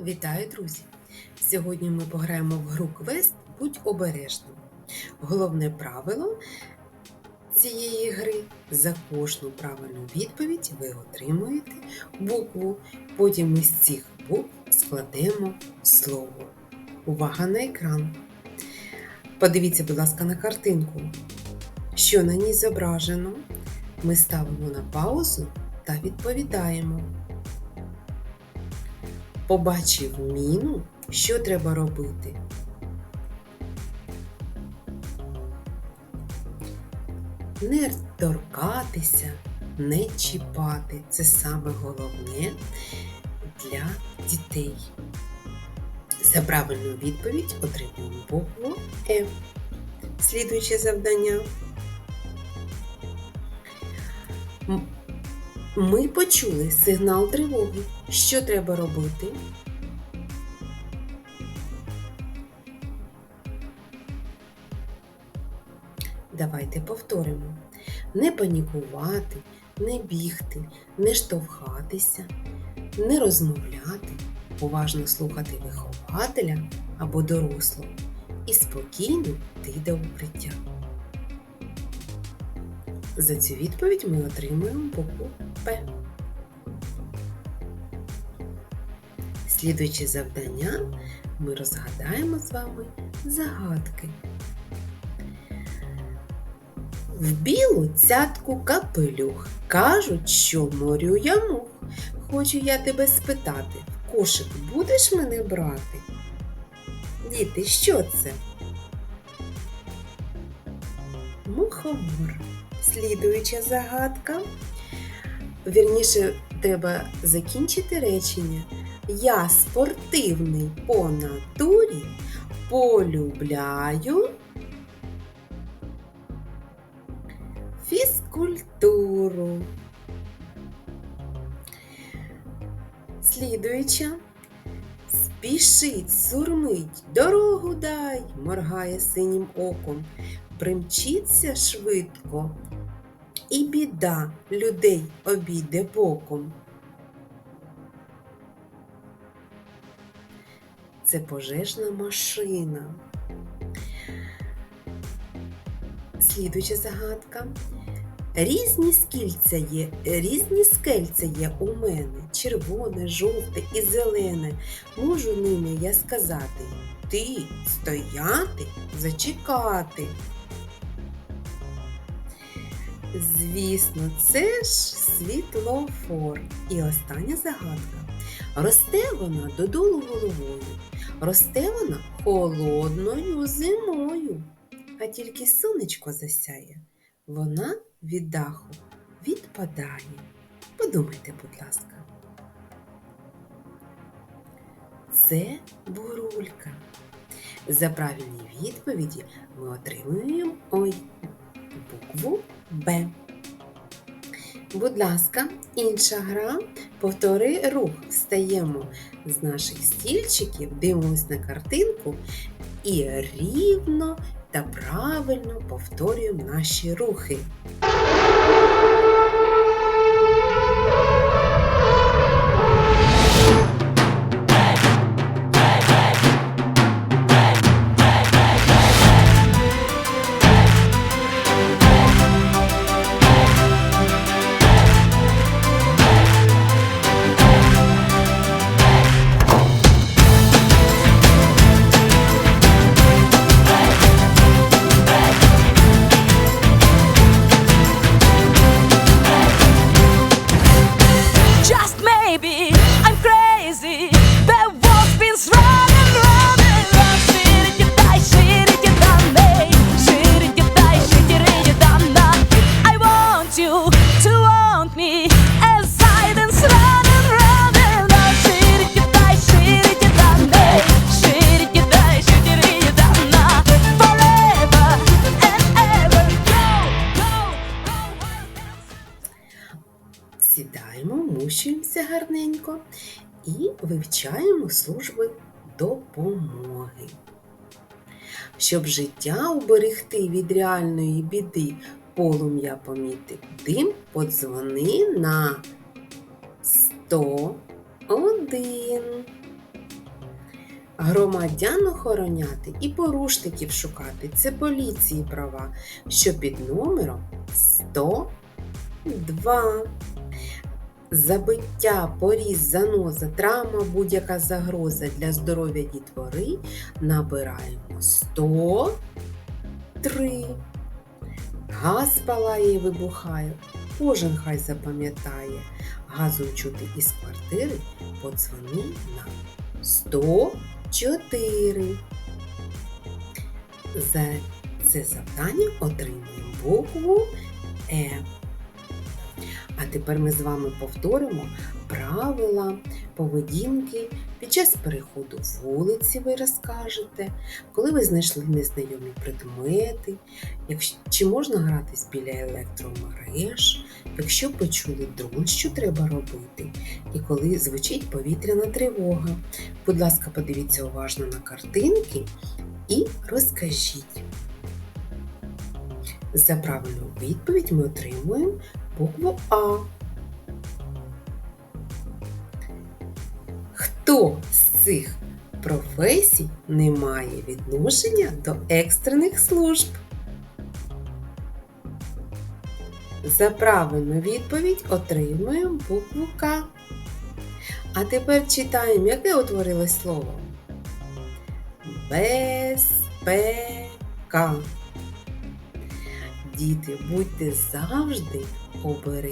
Вітаю, друзі! Сьогодні ми пограємо в гру квест Будь обережним. Головне правило цієї гри за кожну правильну відповідь ви отримуєте букву. Потім із цих букв складемо слово. Увага на екран. Подивіться, будь ласка, на картинку. Що на ній зображено? Ми ставимо на паузу та відповідаємо. Побачив міну, що треба робити? Не торкатися, не чіпати. Це саме головне для дітей. За правильну відповідь отримуємо букву Е. Слідуюче завдання. Ми почули сигнал тривоги. Що треба робити? Давайте повторимо. Не панікувати, не бігти, не штовхатися, не розмовляти, уважно слухати вихователя або дорослого і спокійно йти до укриття. За цю відповідь ми отримуємо букву П. Слідуючи завдання, ми розгадаємо з вами загадки. В білу цятку капелюх. Кажуть, що морю я мух. Хочу я тебе спитати, в кошик будеш мене брати? Діти, що це? Мухомор. Слідуюча загадка. Вірніше, треба закінчити речення. Я спортивний по натурі, полюбляю фізкультуру. Слідуюча. Спішить, сурмить, дорогу дай, моргає синім оком, примчиться швидко, і біда людей обійде боком. Це пожежна машина. Слідуюча загадка. Різні скільця є, різні скельця є у мене, червоне, жовте і зелене. Можу ними я сказати, ти стояти, зачекати. Звісно, це ж світлофор. І остання загадка. Росте вона додолу головою, росте вона холодною зимою, а тільки сонечко засяє, вона від даху відпадає. Подумайте, будь ласка. Це бурулька. За правильні відповіді ми отримуємо ой, букву Б. Будь ласка, інша гра. Повтори рух. Встаємо з наших стільчиків, дивимось на картинку і рівно та правильно повторюємо наші рухи. baby. Сідаємо, мущуємося гарненько і вивчаємо служби допомоги. Щоб життя уберегти від реальної біди, полум'я помітив дим, подзвони на 101. Громадян охороняти і порушників шукати це поліції права, що під номером 102. Забиття, поріз, заноза, травма, будь-яка загроза для здоров'я дітвори набираємо 103. Газ палає і вибухає. Кожен хай запам'ятає. Газом чути із квартири подзвони на 104. За це завдання отримуємо букву Е. Тепер ми з вами повторимо правила поведінки під час переходу вулиці ви розкажете, коли ви знайшли незнайомі предмети, якщо, чи можна гратись біля електромереж, якщо почули дрон, що треба робити, і коли звучить повітряна тривога. Будь ласка, подивіться уважно на картинки і розкажіть. За правильну відповідь ми отримуємо букву А. Хто з цих професій не має відношення до екстрених служб? За правильну відповідь отримуємо букву К. А тепер читаємо, яке утворилось слово. Безпека. Діти, будьте завжди o para